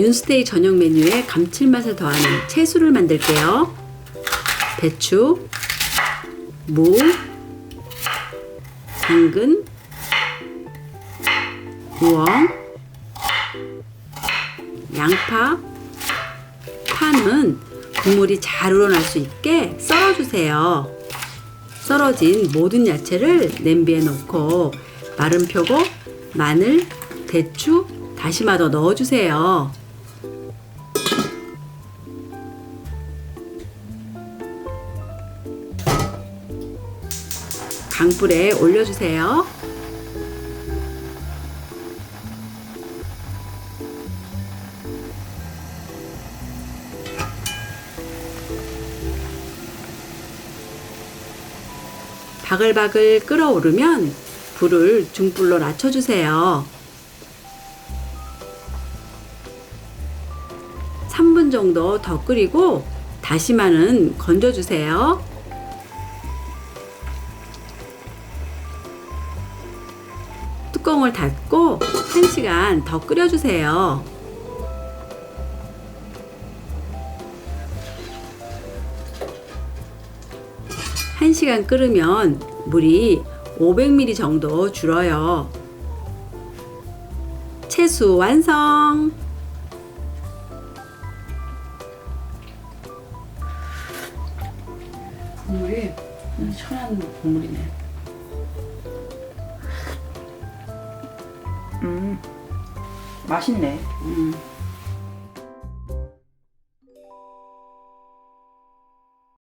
윤스테이 저녁 메뉴에 감칠맛을 더하는 채소를 만들게요. 배추, 무, 당근, 우엉, 양파, 파는 국물이 잘 우러날 수 있게 썰어주세요. 썰어진 모든 야채를 냄비에 넣고 마른 표고, 마늘, 대추, 다시마도 넣어주세요. 강불에 올려주세요. 바글바글 끓어오르면 불을 중불로 낮춰주세요. 3분 정도 더 끓이고 다시마는 건져주세요. 뚜껑을 닫고 1시간 더 끓여주세요. 한시간 끓으면 물이 500ml 정도 줄어요. 채수 완성! 국물이 천연 국물이네. 음, 맛있네. 음.